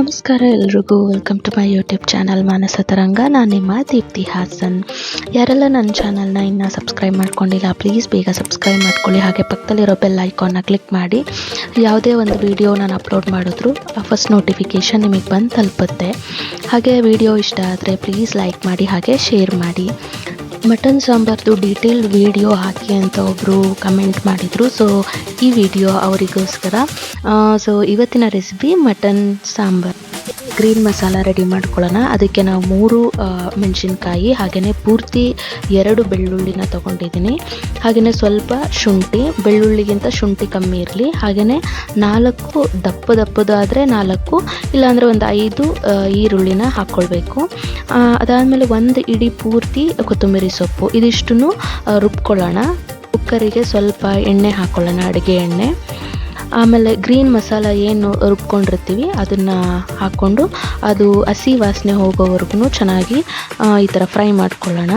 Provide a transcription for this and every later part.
ನಮಸ್ಕಾರ, ಎಲ್ರಿಗೂ welcome to my YouTube channel Manasa Taranga. ನಾನು ನಿಮ್ಮ ದೀಪ್ತಿ ಹಾಸನ್. ಯಾರೆಲ್ಲ ನನ್ನ ಚಾನಲ್ನ ಇನ್ನೂ ಸಬ್ಸ್ಕ್ರೈಬ್ ಮಾಡ್ಕೊಂಡಿಲ್ಲ ಪ್ಲೀಸ್ ಬೇಗ ಸಬ್ಸ್ಕ್ರೈಬ್ ಮಾಡ್ಕೊಳ್ಳಿ. ಹಾಗೆ ಪಕ್ಕದಲ್ಲಿರೋ ಬೆಲ್ ಐಕಾನ್ನ ಕ್ಲಿಕ್ ಮಾಡಿ. ಯಾವುದೇ ಒಂದು ವಿಡಿಯೋ ನಾನು ಅಪ್ಲೋಡ್ ಮಾಡಿದ್ರು ಫಸ್ಟ್ ನೋಟಿಫಿಕೇಷನ್ ನಿಮಗೆ ಬಂದು ತಲುಪುತ್ತೆ. ಹಾಗೆ ವಿಡಿಯೋ ಇಷ್ಟ ಆದರೆ ಪ್ಲೀಸ್ ಲೈಕ್ ಮಾಡಿ, ಹಾಗೆ ಶೇರ್ ಮಾಡಿ. ಮಟನ್ ಸಾಂಬಾರ್ದು ಡೀಟೇಲ್ ವಿಡಿಯೋ ಹಾಕಿ ಅಂತ ಒಬ್ಬರು ಕಮೆಂಟ್ ಮಾಡಿದರು. ಸೊ ಈ ವಿಡಿಯೋ ಅವರಿಗೋಸ್ಕರ ಸೊ ಇವತ್ತಿನ recipe mutton sambar. Green masala ready ಮಾಡ್ಕೊಳ್ಳೋಣ. ಅದಕ್ಕೆ ನಾವು ಮೂರು ಮೆಣಸಿನ್ಕಾಯಿ ಹಾಗೆಯೇ ಪೂರ್ತಿ ಎರಡು ಬೆಳ್ಳುಳ್ಳಿನ ತೊಗೊಂಡಿದ್ದೀನಿ. ಹಾಗೆಯೇ ಸ್ವಲ್ಪ ಶುಂಠಿ, ಬೆಳ್ಳುಳ್ಳಿಗಿಂತ ಶುಂಠಿ ಕಮ್ಮಿ ಇರಲಿ. ಹಾಗೆಯೇ ನಾಲ್ಕು, ದಪ್ಪ ದಪ್ಪದಾದರೆ ನಾಲ್ಕು, ಇಲ್ಲಾಂದರೆ ಒಂದು ಐದು ಈರುಳ್ಳಿನ ಹಾಕ್ಕೊಳ್ಬೇಕು. ಅದಾದಮೇಲೆ ಒಂದು ಇಡಿ ಪೂರ್ತಿ ಕೊತ್ತಂಬರಿ ಸೊಪ್ಪು. ಇದಿಷ್ಟು ರುಬ್ಕೊಳ್ಳೋಣ. ಕುಕ್ಕರಿಗೆ ಸ್ವಲ್ಪ ಎಣ್ಣೆ ಹಾಕ್ಕೊಳ್ಳೋಣ ಅಡುಗೆ ಎಣ್ಣೆ. ಆಮೇಲೆ ಗ್ರೀನ್ ಮಸಾಲ ಏನು ರುಬ್ಕೊಂಡಿರ್ತೀವಿ, ಅದನ್ನು ಹಾಕ್ಕೊಂಡು ಅದು ಹಸಿ ವಾಸನೆ ಹೋಗೋವರೆಗೂ ಚೆನ್ನಾಗಿ ಈ ಥರ ಫ್ರೈ ಮಾಡ್ಕೊಳ್ಳೋಣ.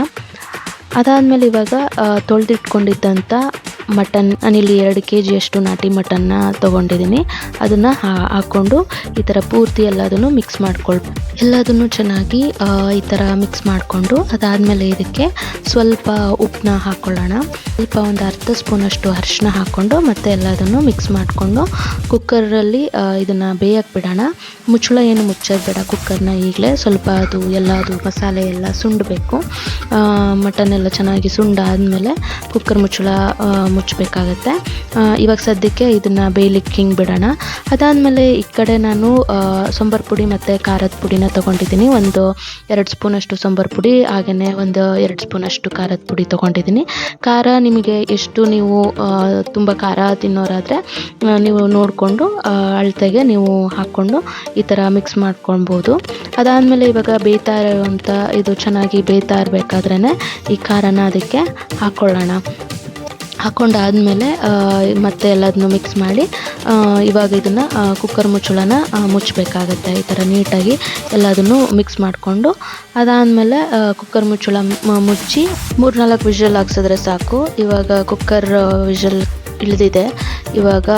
ಅದಾದಮೇಲೆ ಇವಾಗ ತೊಳೆದಿಟ್ಕೊಂಡಿದ್ದಂಥ ಮಟನ್, ನಾನಿಲ್ಲಿ ಎರಡು ಕೆ ಜಿಯಷ್ಟು ನಾಟಿ ಮಟನ್ನ ತೊಗೊಂಡಿದ್ದೀನಿ. ಅದನ್ನು ಹಾಕ್ಕೊಂಡು ಈ ಥರ ಪೂರ್ತಿ ಎಲ್ಲದನ್ನು ಮಿಕ್ಸ್ ಮಾಡ್ಕೊಳ್ಬೇಕು ಎಲ್ಲದನ್ನು ಚೆನ್ನಾಗಿ ಈ ಥರ ಮಿಕ್ಸ್ ಮಾಡಿಕೊಂಡು ಅದಾದಮೇಲೆ ಇದಕ್ಕೆ ಸ್ವಲ್ಪ ಉಪ್ಪನ್ನ ಹಾಕ್ಕೊಳ್ಳೋಣ ಸ್ವಲ್ಪ ಒಂದು ಅರ್ಧ ಸ್ಪೂನಷ್ಟು ಅರಿಶಿನ ಹಾಕ್ಕೊಂಡು ಮತ್ತೆ ಎಲ್ಲದನ್ನು ಮಿಕ್ಸ್ ಮಾಡಿಕೊಂಡು ಕುಕ್ಕರಲ್ಲಿ ಇದನ್ನು ಬೇಯಕ್ಕೆ ಬಿಡೋಣ. ಮುಚ್ಚಳ ಏನು ಮುಚ್ಚೋದು ಬೇಡ, ಕುಕ್ಕರ್ನ ಈಗಲೇ ಸ್ವಲ್ಪ ಅದು ಎಲ್ಲ ಅದು ಮಸಾಲೆ ಎಲ್ಲ ಸುಂಡಬೇಕು. ಮಟನ್ ಎಲ್ಲ ಚೆನ್ನಾಗಿ ಸುಂಡಾದಮೇಲೆ ಕುಕ್ಕರ್ ಮುಚ್ಚಳ ಮುಚ್ಚಬೇಕಾಗತ್ತೆ. ಇವಾಗ ಸದ್ಯಕ್ಕೆ ಇದನ್ನು ಬೇಯಲಿಕ್ಕೆ ಹಿಂಗೆ ಬಿಡೋಣ. ಅದಾದಮೇಲೆ ಈ ಕಡೆ ನಾನು ಸಾಂಬಾರ್ ಪುಡಿ ಮತ್ತು ಖಾರದ ಪುಡಿನ ತೊಗೊಂಡಿದ್ದೀನಿ. ಒಂದು ಎರಡು ಸ್ಪೂನಷ್ಟು ಸಾಂಬಾರ್ ಪುಡಿ ಹಾಗೆಯೇ ಒಂದು ಎರಡು ಸ್ಪೂನಷ್ಟು ಖಾರದ ಪುಡಿ ತೊಗೊಂಡಿದ್ದೀನಿ. ಖಾರ ನಿಮಗೆ ಎಷ್ಟು ನೀವು ತುಂಬ ಖಾರ ತಿನ್ನೋರಾದರೆ ನೀವು ನೋಡಿಕೊಂಡು ಅಳತೆಗೆ ನೀವು ಹಾಕ್ಕೊಂಡು ಈ ಥರ ಮಿಕ್ಸ್ ಮಾಡ್ಕೊಳ್ಬೋದು. ಅದಾದಮೇಲೆ ಇವಾಗ ಬೇಯ್ತಾ ಇರೋವಂಥ ಇದು ಚೆನ್ನಾಗಿ ಬೇಯ್ತಾ ಇರಬೇಕಾದ್ರೇ ಈ ಖಾರನ ಅದಕ್ಕೆ ಹಾಕ್ಕೊಳ್ಳೋಣ ಹಾಕ್ಕೊಂಡಾದ್ಮೇಲೆ ಮತ್ತೆ ಎಲ್ಲದನ್ನು ಮಿಕ್ಸ್ ಮಾಡಿ ಇವಾಗ ಇದನ್ನು ಕುಕ್ಕರ್ ಮುಚ್ಚಳನ ಮುಚ್ಚಬೇಕಾಗತ್ತೆ. ಈ ಥರ ನೀಟಾಗಿ ಎಲ್ಲದನ್ನು ಮಿಕ್ಸ್ ಮಾಡಿಕೊಂಡು, ಅದಾದಮೇಲೆ ಕುಕ್ಕರ್ ಮುಚ್ಚಳ ಮುಚ್ಚಿ ಮೂರು ನಾಲ್ಕು ವಿಷಲ್ ಹಾಕ್ಸಿದ್ರೆ ಸಾಕು. ಇವಾಗ ಕುಕ್ಕರ್ ವಿಷಲ್ ಇಳಿದಿದೆ ಇವಾಗ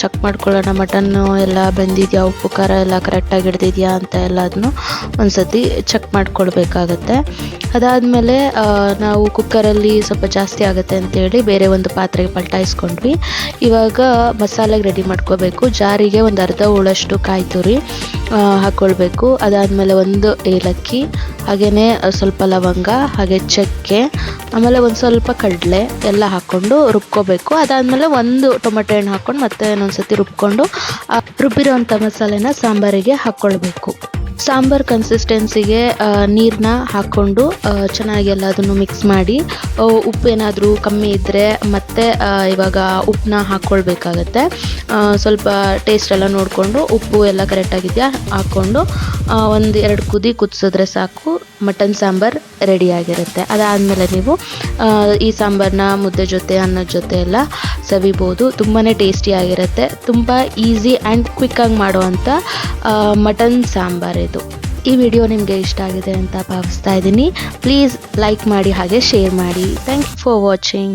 ಚೆಕ್ ಮಾಡ್ಕೊಳ್ಳೋಣ ಮಟನ್ನು ಎಲ್ಲ ಬೆಂದಿದೆಯಾ, ಉಪ್ಪು, ಖಾರ ಎಲ್ಲ ಕರೆಕ್ಟಾಗಿ ಹಿಡ್ದಿದೆಯಾ ಅಂತ ಎಲ್ಲದನ್ನು ಒಂದ್ಸತಿ ಚೆಕ್ ಮಾಡ್ಕೊಳ್ಬೇಕಾಗತ್ತೆ. ಅದಾದಮೇಲೆ ನಾವು ಕುಕ್ಕರಲ್ಲಿ ಸ್ವಲ್ಪ ಜಾಸ್ತಿ ಆಗುತ್ತೆ ಅಂತೇಳಿ ಬೇರೆ ಒಂದು ಪಾತ್ರೆಗೆ ಪಲ್ಟಾಯಿಸ್ಕೊಂಡ್ವಿ. ಇವಾಗ ಮಸಾಲೆಗೆ ರೆಡಿ ಮಾಡ್ಕೋಬೇಕು. ಜಾರಿಗೆ ಒಂದು ಅರ್ಧ ಹೋಳಷ್ಟು ಕಾಯಿ ತುರಿ ಹಾಕ್ಕೊಳ್ಬೇಕು ಅದಾದಮೇಲೆ ಒಂದು ಏಲಕ್ಕಿ ಹಾಗೆಯೇ ಸ್ವಲ್ಪ ಲವಂಗ, ಹಾಗೆ ಚಕ್ಕೆ, ಆಮೇಲೆ ಒಂದು ಸ್ವಲ್ಪ ಕಡಲೆ ಎಲ್ಲ ಹಾಕ್ಕೊಂಡು ರುಬ್ಕೋಬೇಕು. ಅದಾದಮೇಲೆ ಒಂದು ಟೊಮೆಟೊ ಹಣ್ಣು ಹಾಕ್ಕೊಂಡು ಮತ್ತೆ ಇನ್ನೊಂದ್ಸತಿ ರುಬ್ಕೊಂಡು, ಆ ರುಬ್ಬಿರೋಂಥ ಮಸಾಲೆನ ಸಾಂಬಾರಿಗೆ ಹಾಕ್ಕೊಳ್ಬೇಕು ಸಾಂಬಾರ್ ಕನ್ಸಿಸ್ಟೆನ್ಸಿಗೆ ನೀರನ್ನ ಹಾಕ್ಕೊಂಡು ಚೆನ್ನಾಗಿ ಚೆನ್ನಾಗಿ ಎಲ್ಲದನ್ನು ಮಿಕ್ಸ್ ಮಾಡಿ ಉಪ್ಪು ಏನಾದರೂ ಕಮ್ಮಿ ಇದ್ದರೆ ಮತ್ತೆ ಇವಾಗ ಉಪ್ಪನ್ನ ಹಾಕ್ಕೊಳ್ಬೇಕಾಗತ್ತೆ ಸ್ವಲ್ಪ ಟೇಸ್ಟ್ ಎಲ್ಲ ನೋಡಿಕೊಂಡು, ಉಪ್ಪು ಎಲ್ಲ ಕರೆಕ್ಟಾಗಿದೆಯಾ ಹಾಕ್ಕೊಂಡು ಒಂದು ಎರಡು ಕುದಿ ಕುದಿಸಿದ್ರೆ ಸಾಕು. ಮಟನ್ ಸಾಂಬಾರ್ ರೆಡಿಯಾಗಿರುತ್ತೆ ಅದಾದಮೇಲೆ ನೀವು ಈ ಸಾಂಬಾರನ್ನ ಮುದ್ದೆ ಜೊತೆ, ಅನ್ನದ ಜೊತೆ ಎಲ್ಲ ಸವಿಬೋದು. ತುಂಬಾ ಟೇಸ್ಟಿಯಾಗಿರುತ್ತೆ ತುಂಬ ಈಸಿ ಆ್ಯಂಡ್ ಕ್ವಿಕ್ಕಾಗಿ ಮಾಡುವಂಥ ಮಟನ್ ಸಾಂಬಾರ್ ಇದು. ಈ ವಿಡಿಯೋ ನಿಮಗೆ ಇಷ್ಟ ಆಗಿದೆ ಅಂತ ಭಾವಿಸ್ತಾ ಇದ್ದೀನಿ. ಪ್ಲೀಸ್ ಲೈಕ್ ಮಾಡಿ, ಹಾಗೆ ಶೇರ್ ಮಾಡಿ. Thank you for watching